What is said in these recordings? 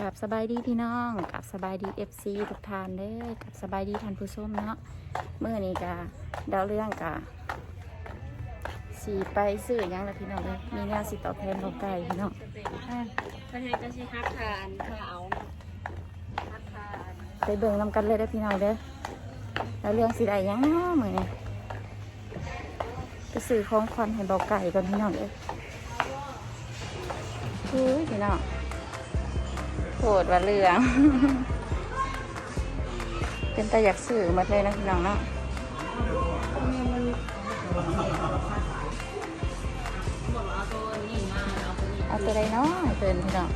กับสบายดีพี่น้องกับสบายดีเอฟซีทุกท่านเด้อกับสบายดีท่านผู้ชมเนาะเมื่อนี้กะดาวเรื่องกะสีไปซื้อหยังละพี่น้องเลยมีงานสิตอบแทนของไก่พี่น้องเพื่อนก็ใช้ฮักทานเพื่อเอาฮักทานไปเบิ่งนำกันเลยได้อพี่น้องเด้อดาวเรื่องสีใดหยังเนาะมื่อนี้ไปซื้อของควันให้เบาไก่ก่อนพี่น้องเด้ออุ้ยพี่น้อง โหดว่าเรื่อง เป็นตาอยากซื้อมาเลยนะพี่น้องเนาะเอาตัวนี้มาเนาตัวใดเนาะเตือนพี่น้อง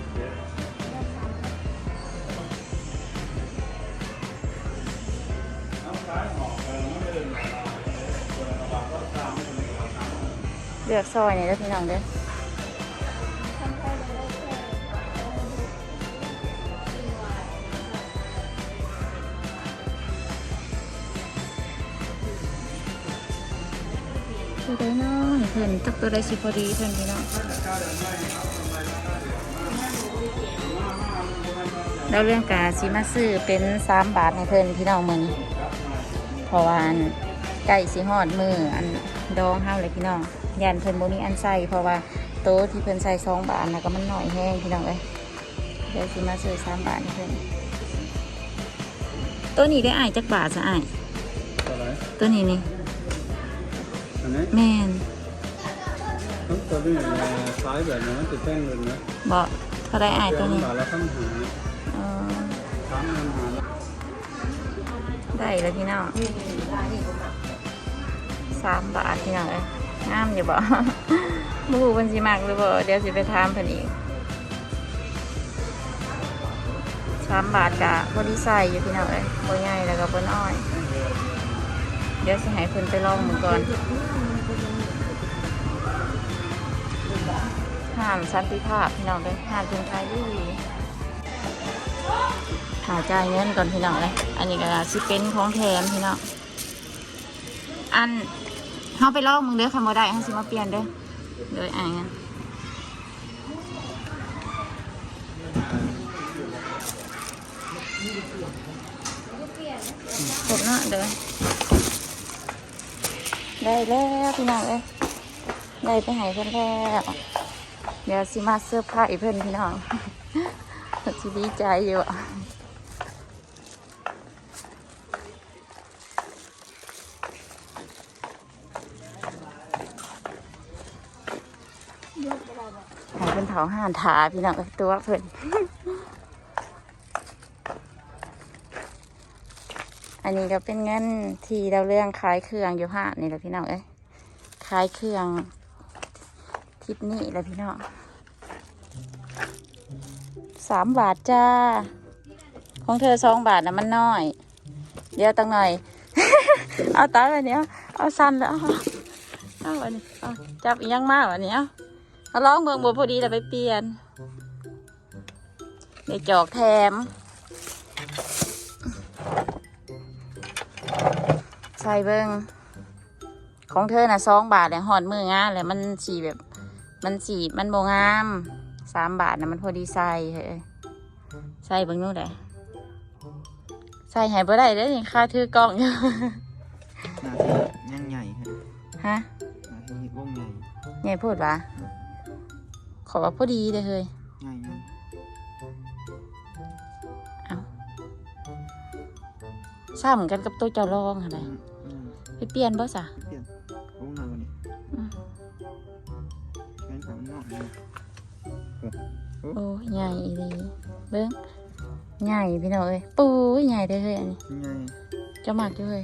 เลือกซอยนี่เด้อพี่น้องเด้อ พิ่นจักตัวใดสิพอดีเพิ่นพี่น้องแล้วเรื่องกาซิมาซื้อเป็นสามบาทให้เพิ่นพี่น้องมือนี้เพราะว่าอันไก่สีหอดมืออันดองห้าเลยพี่น้องยันเพิ่นบ่มีอันใส่เพราะว่าโต๊ะที่เพิ่นใส่สองบาทนะก็มันหน่อยแห้งพี่น้องเลยเดี๋ยวสิมาซื้อสามบาทให้เพิ่นตัวนี้ได้อ่ายจักบาทจะอ่ายอะไรตัวนี้นี่อันนี้แม่น ต้องตัวนี้ซ้ายแบบนี้มันจะแจ้งเลยนะบ่เท่าไรอ่ายตัวนี้บาทละขั้นหาเออสามเงินหาละได้แล้วพี่น้องสามบาทพี่น้องเอ้ยงามอยู่บ่บรูเพิ่นสิมักหรือบ่เดี๋ยวสิไปถามเพิ่นอีกสามบาทกะบ่ได้ใส่อยู่พี่น้องเอ้ยบ่ใหญ่แล้วก็บ่น้อย เดี๋ยวสิให้เพิ่นไปลองมือก่อน ห้ามสันติภาพพี่น้องเอ้ยห้ามถึงไทยดีหาจ่ายเงินก่อนพี่น้องเลย อันนี้ก็สิเป็นของแถมพี่น้องอันเฮาไปลองมึงเด้อคำว่าได้เฮาสิมาเปลี่ยนเด้อโดยอ่านกันครบเนาะเด้อได้แล้วพี่น้องเอ้ย ได้ไปหายเพิ่นแล้วเดี๋ยวสิมาเสื้อผ้าอีเพิ่นพี่น้องสิดีใจอยู่อะหายเป็นเถาห่านถาพี่น้องตัวเพิ่นอันนี้ก็เป็นเงินที่เราเรื่องขายเครื่องอยู่ห้านนี่แหละพี่น้องเอ้ยขายเครื่อง ทิปนี้แหละพี่น้องสามบาทจ้า ของเธอสองบาทนะมันน้อย เดี๋ยวตั้งหน่อย เอาตาไปเนี้ยเอาสั้นแล้ว เอาอาวันนี้เอาจับอีกยังมากวันนี้เอาเอาลองเมืองบัวพอดีแต่ไปเปลี่ยนในจอกแถม ใส่เบิงของเธอน่ะสองบาทเลยหอดมืองานเลยมันสีแบบ มันสีมันโบงามสามบาทนะมันพอดีใส่เฮ้ยใส่เบิงนู่นเลยใส่ใหายบ่ได้เลยนี่ค่าถือกล้องอยู่หน้าที่ยังใหญ่ครับฮะหน้าที่วงใหญ่ไงพูดวะขอว่าพอดีเลยเฮ้ยใหญ่ยังซ้ำกันกับตัวเจ้าลองอะไรอืมอืมไปเปลี่ยนบ่สะวงหน้าวันนี้อืมแขน ขามันนอกเลยโอ้ใหญ่เลยเบิ้งใหญ่พี่น้องเอ้ยปูยใหญ่เด้อเฮ้ยอันนี้ใหญ่เจ้าหมากด้วย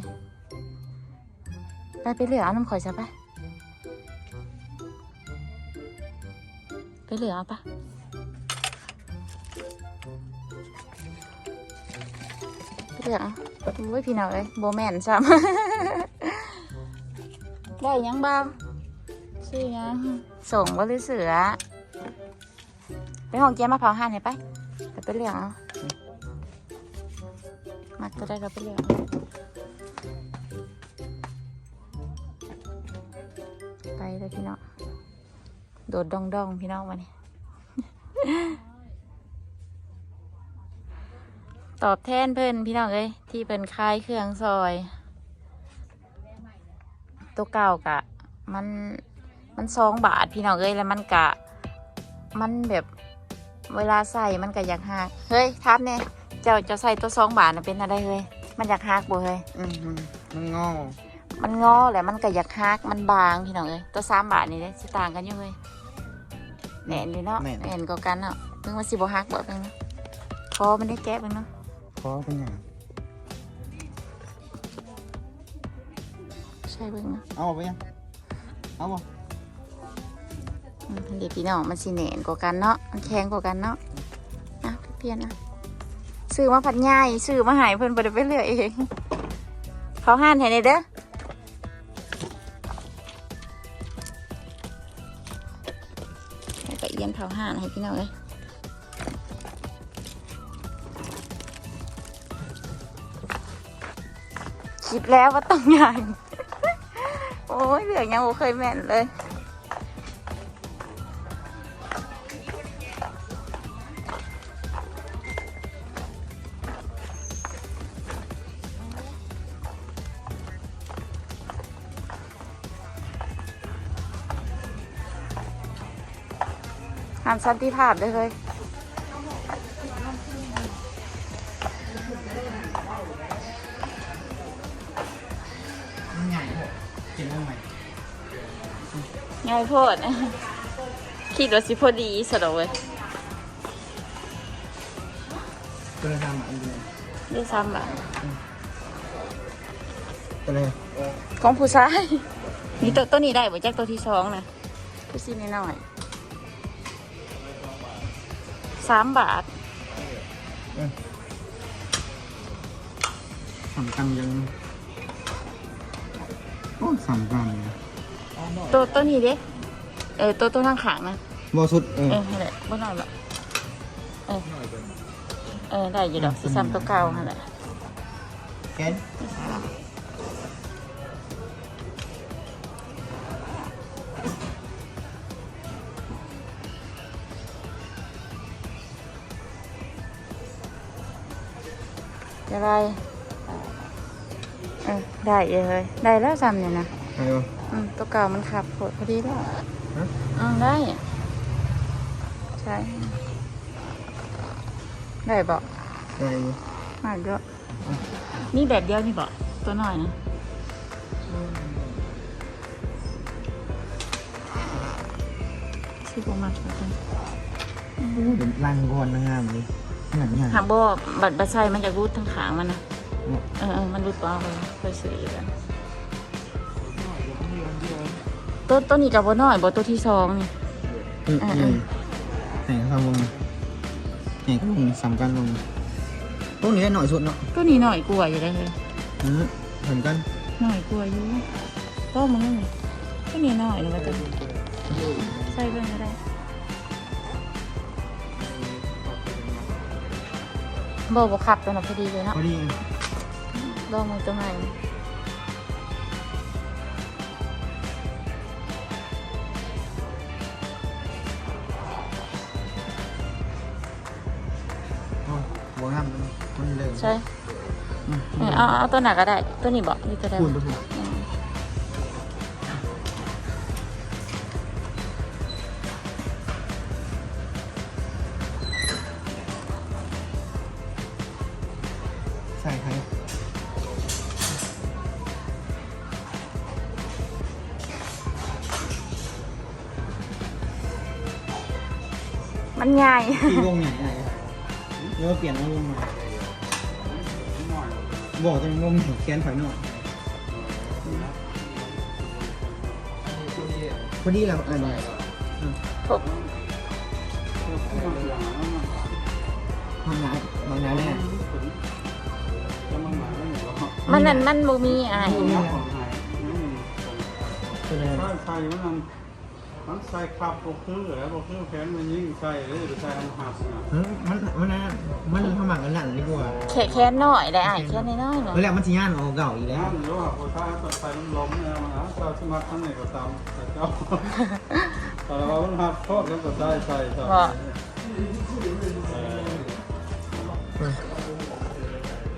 ไปไปเหลือเอาน้ำข่อยซะไปไปเหลือเอาปะไปเหลือเอาโอ้ยพี่น้องเอ้ยโบแมนซ้ำได้หยังบ้างชื่อหยัง ส่งว่าหรือเสือไปห้องเจียมะพร้าวหั่นให้ไปแต่ไปเลี้ยงเอามักจะได้ก็ไปเลี้ยงไปเลยพี่น้องโดดดองดองพี่น้องมานี่ตอบแทนเพิ่นพี่น้องเอ้ยที่เพิ่นคายเครื่องซอย ตัวเก่ากะ มัน มันสองบาทพี่น้องเอ้ยแล้วมันกะ มันแบบเวลาใส่มันก็อยากหักเฮ้ยทับเนี่ยเจ้าจะใส่ตัวสองบาทน่ะเป็นอะไรเฮ้ยมันอยากหักบ่เฮ้ยอืมอืมมันงอมันงอแหละมันก็อยากหักมันบางพี่น้องเอ้ยตัวสามบาทนี่เด้สิต่างกันอยู่เฮ้ยแหน่นดีเนาะแหน่นก็กันเนาะมึงว่าสิบ่หักบ่เป็นเนาะคอมันได้แก้เป็นเนาะเพราะเป็นอย่างใช่เบิ่งเนาะเอาไปยังเอาบ่อืม เดี๋ยวพี่น้องมันสิแหน่นกว่ากันเนาะมันแข็งกว่ากันเนาะอะเพียนอะซื้อมาผัดง่ายซื้อมาหายเพิ่นบ่ได้ไปเลือเองเขาห้านให้ในเด้อแล้วก็เอียนเผาห่านให้พี่น้องเลยคิดแล้วว่าต้องใหญ่โอ้ยเหลืองยังโอเคยแม่นเลย หามสันติภาพได้เลยมันใหญ่กินได้ไหมง่ายโพดคิดว่าสิพอดีสะดอกเว้ยตัวละสามบาทเดียวได้ซ้ำบะตัวเลยของผู้ชายนี่ตัวตัวนี้ได้บ่จากตัวที่สองนะผู้ซีน้อยๆ สามบาทสำคัญยังโอ้สำคัญเลยตัวตัวนี้เด้เออตัวตัวทางขางนะบอสุดเออเออนั่นแหละบ่น้อยหรอกเออเออได้อยู่ดอกสิซ้ำตัวเก่านั่นแหละแกน จะได้เออได้เลยได้แล้วซ้ำเนี่ยนะใครวะอืมตัวเก่ามันขับโผดพอดีแล้วฮะอืมได้ใช่ได้บอกใครวะมาเยอะนี่แบบเดียวนี่บอกตัวหน่อยนะที่ผมมาแล้วกันเป็นรังกรนางงามเลย หนังใหญ่หางบอบัตรบัตรใช่มันจะรูดทั้งขางมันนะเออเออมันรูดตัวเลยเคยซื้ออยู่กันตัวตัวนี้กับบัน้อยบตัวที่สองนี่อืมอ่าอืมไหนครับวงไหนก็วงสำคัญวงพวกนี้ได้หน่อยสุดเนาะตัวนี้หน่อยกลัวอยู่เลยเฮ้ยอืมเหมือนกันหน่อยกลัวอยู่ก็มันนั่นนี่ตัวนี้หน่อยเลยว่าจะใส่เบิ่งก็ได้ บอกว่าขับตัวน่ะพอดีเลยเนาะพอดีลองมือตัวไหนโอ้หัวงามมันเลยใช่อืมเออเอาเอาตัวไหนก็ได้ ตัวนี้บอกนี่ตัวใดคูณตัวถู มันใหญ่ที่วงใหญ่ไหนเดี๋ยวเปลี่ยนวงใหม่บอกจะวงแกนถอยหน่อยพอดีแล้วอันนี้ผมทำงานทำงานแน่มันนั่นมันบ่มีอะไร มันนั่นมันใส่ขับบ่คือแล้วบ่คือแขนมันยิ่งใส่เลยไปใส่มันหักนะมันมันนะมันทำหมักกันหลังดีกว่าแค่แค่น้อยได้อะแค่น้อยๆเนาะเวลามันจะย่านออกเก่าอีกแล้วน้ำหรือว่าพอถ้าใส่มันล้มเนี่ยมันนะเจ้าสมัครทั้งไหนก็ตามแต่เจ้าแต่ว่ามันหักโทษแล้วก็ได้ใส่ใส่บอกเออ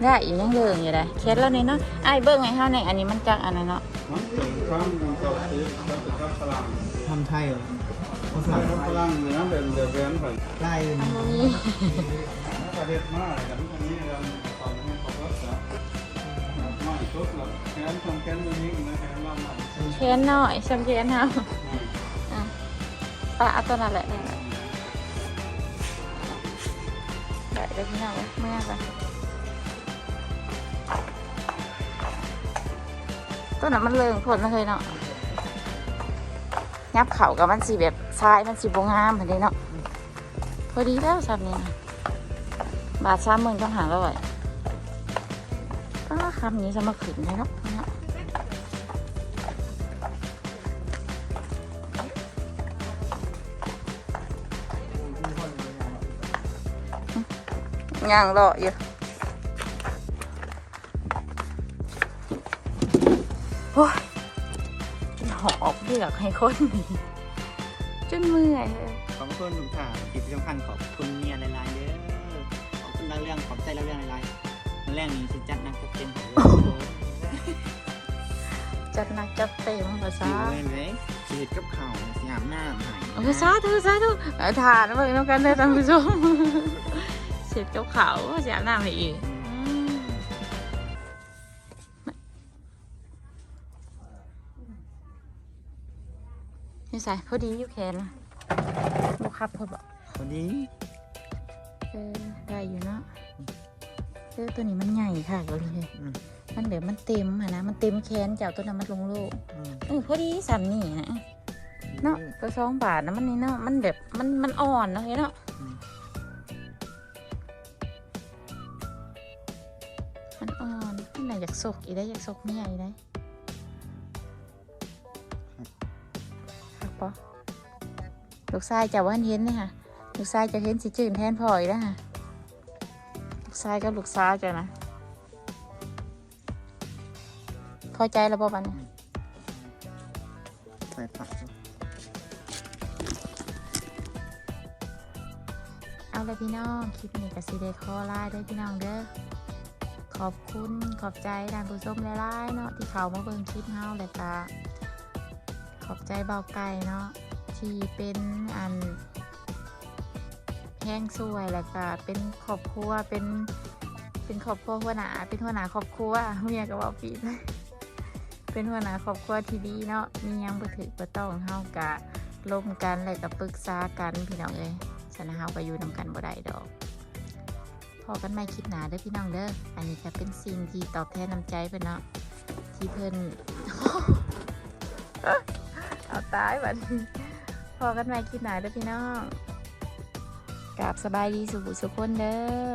ได้อยู่ยังเหลืองอยู่เลยเคสแล้วนี่เนาะไอ้ายเบิ้งไงเฮาเนี่ยอันนี้มันจักอันนั้นเนาะมันเป็นครั้งหนึ่งต่อชีวิตแล้วเป็นครับพลัง ทำไทยเหรอภาใช่ษาครับพลังเนี่ยนะเป็นเดือดร้อนไปไล่อันนี้ประเทศมากกันอันนี้กันตอนนี้เขาก็จะไม่ทุกแล้วแค้นทำแค้นมันยิ่งนะแค้นเรามันเคสหน่อยชำเคสเฮาอะปะเอาตัวนั้นแหละได้ละได้เดี๋ยวพี่น้องเมื่อไปตัวนั้นมันเลิงผลนะเคยเนาะ ยับเข่ากับมันสีแบบทรายมันสีบงามแบบนี้เนาะพอดีแล้วสามนี้นะบาทสามหมื่นก็หาแล้วไว้ก็คำนี้จะมาขึ้นเลยเนาะเนาะย่างรออยู่ เลือกให้คนนี่จนเมื่อยเลยขอบคุณทุกท่านที่สำคัญขอบคุณเมียหลายๆเด้อขอบคุณเล่าเรื่องขอบใจเล่าเรื่องหลายๆมันแรกนี้สิจัดนักจัดเต็มจัดหนักจัดเต็มภาสิษาเว้นเลยสิเฮ็ดกับข้าวสิอาบน้ำให้ภาษาธุสาธุเอาทานไว้น้องกันเด้อท่านผู้ชมเสร็จเจ้าเขาวเสียน้ำให้อีกอืม นี่ใส่พอดีอยู่แขนนะบุครับพอบอกพอดีเออได้อยู่เนาะเออตัวนี้มันใหญ่ค่ะก็เลยอืมมันแบบมันเต็มอะนะ มันเต็มแขนเจ้าตัวนั้นมันลงโลกอืมเออพอดีสันนี่นะเนาะตัวสองบาทนะมันนี่เนาะมันแบบมันมันอ่อนเนาะเห็นเนาะมันอ่อนมันน่ะอยากสกอีได้อยากสกไม่ใหญ่ได้ ลูกชายเจ้าว่าเห็นเนี่ยค่ะลูกชายจะเห็นสิจืนแทนพ่ออีกแล้วค่ะลูกชายกับลูกสาวเจ้านะพอใจแล้วบ่บัดนใส่ผักเอาเลยพี่น้องคลิปนี้กับซีเดคอไลน์ด้วยพี่น้องเด้อขอบคุณขอบใจท่านผู้ชมหลายๆเนาะที่เขามาเบิ่งคลิปเฮาเลยกะขอบใจเบาไก่เนาะ ที่เป็นอันแห้งสวยแล้วก็เป็นครอบครัวเป็นเป็นครอบครัวหัวหน้าเป็นหัวหน้าครอบครัวเมียก็บอกปีดเป็นหัวหน้าครอบครัวที่ดีเนาะมียังบ่ถือบ่ต้องเฮากะร่มกันแล้วก็ปรึกษากันพี่น้องเอ้ยฉะนั้นเฮาก็อยู่นำกันบ่ได้ดอกพอกันไม่คลิปหนาเด้อพี่น้องเด้ออันนี้ก็เป็นสิ่งที่ตอบแทนน้ำใจเพิ่นเนาะที่เพิ่นเอาตายบัดนี้ พอกันไม่คลิปหนาเด้อพี่น้องกราบสบายดีสุขสุขคนเด้อ